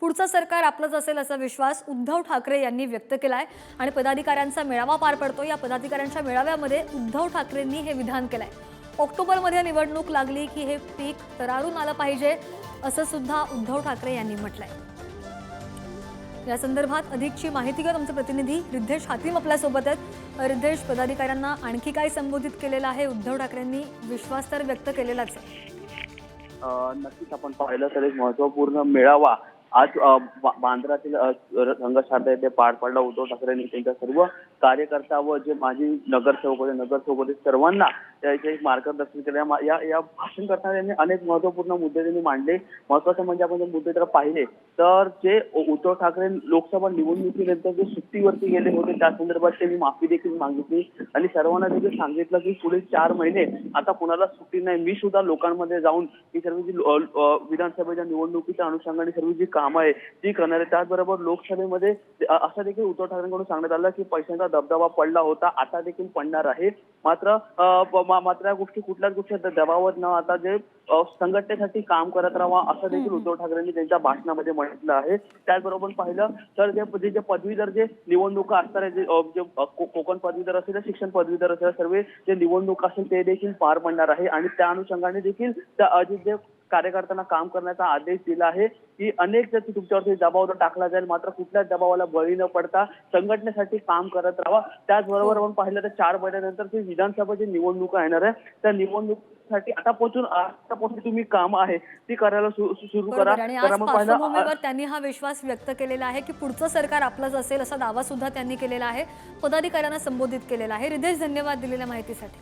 पुढचं सरकार आपलंच असेल असा विश्वास उद्धव ठाकरे यांनी व्यक्त केलाय. आणि पदाधिकाऱ्यांचा मेळावा पार पडतो या पदाधिकाऱ्यांच्या मेळाव्यामध्ये उद्धव ठाकरेंनी हे विधान केलंय. ऑक्टोबरमध्ये निवडणूक लागली की हे पीक तरारून आलं पाहिजे असं सुद्धा उद्धव ठाकरे यांनी म्हटलंय. या संदर्भात अधिकची माहिती घेऊन आमचे प्रतिनिधी रिद्धेश हातीम आपल्यासोबत आहेत. रिद्धेश पदाधिकाऱ्यांना आणखी काय संबोधित केलेलं आहे? उद्धव ठाकरेंनी विश्वास तर व्यक्त केलेलाच आहे. नक्कीच आपण पाहिलं तर एक महत्त्वपूर्ण मेळावा आज बांद्रातील रंगशारदा येथे पार पडला. उद्धव ठाकरेंनी त्यांच्या सर्व कार्यकर्ता व जे माजी नगरसेवक होते नगरसेवक होते सर्वांना त्याचे एक मार्गदर्शन केले. या- या भाषण करताना त्यांनी अनेक महत्त्वपूर्ण मुद्दे त्यांनी मांडले. महत्वाचं म्हणजे आपण जर मुद्दे जर पाहिले तर जे उद्धव ठाकरे लोकसभा निवडणुकीनंतर जे सुट्टीवरती गेले होते त्या संदर्भात त्यांनी माफी देखील मागितली. आणि सर्वांना देखील सांगितलं की पुढील चार महिने आता कुणाला सुट्टी नाही. मी सुद्धा लोकांमध्ये जाऊन ही सर्व जी विधानसभेच्या निवडणुकीच्या अनुषंगाने सर्व जी कामं आहे ती करणार. आहे त्याचबरोबर लोकसभेमध्ये असं देखील उद्धव ठाकरेंकडून सांगण्यात आलं की पैशांचा दबदबा पडला होता आता देखील पडणार आहे. मात्र मात्र या गोष्टी कुठल्याच गोष्टी दबावात न आता जे संघटनेसाठी काम करत राहावा असं देखील उद्धव ठाकरेंनी त्यांच्या भाषणामध्ये म्हटलं आहे. त्याचबरोबर पाहिलं तर जे जे पदवीधर जे निवडणुका असणार आहे जे कोकण पदवीधर असेल शिक्षण पदवीधर असेल सर्व जे निवडणूक असेल ते देखील पार पडणार आहे. आणि त्या अनुषंगाने देखील जे कार्यकर्त्यांना काम करण्याचा आदेश दिला आहे की अनेक तुमच्यावरती दबाव टाकला जाईल. मात्र कुठल्याच दबावाला बळी न पडता संघटनेसाठी काम करत राहावा त्याचबरोबर आपण पाहिलं तर चार महिन्यानंतर जी विधानसभाची निवडणुका येणार आहे त्या निवडणुकीसाठी आतापासून आतापासून तुम्ही काम आहे ती करायला सुरू करा. पार्श्वभूमीवर त्यांनी हा विश्वास व्यक्त केलेला आहे की पुढचं सरकार आपलंच असेल असा दावा सुद्धा त्यांनी केलेला आहे. पदाधिकाऱ्यांना संबोधित केलेला आहे. रिदेश धन्यवाद दिलेल्या माहितीसाठी.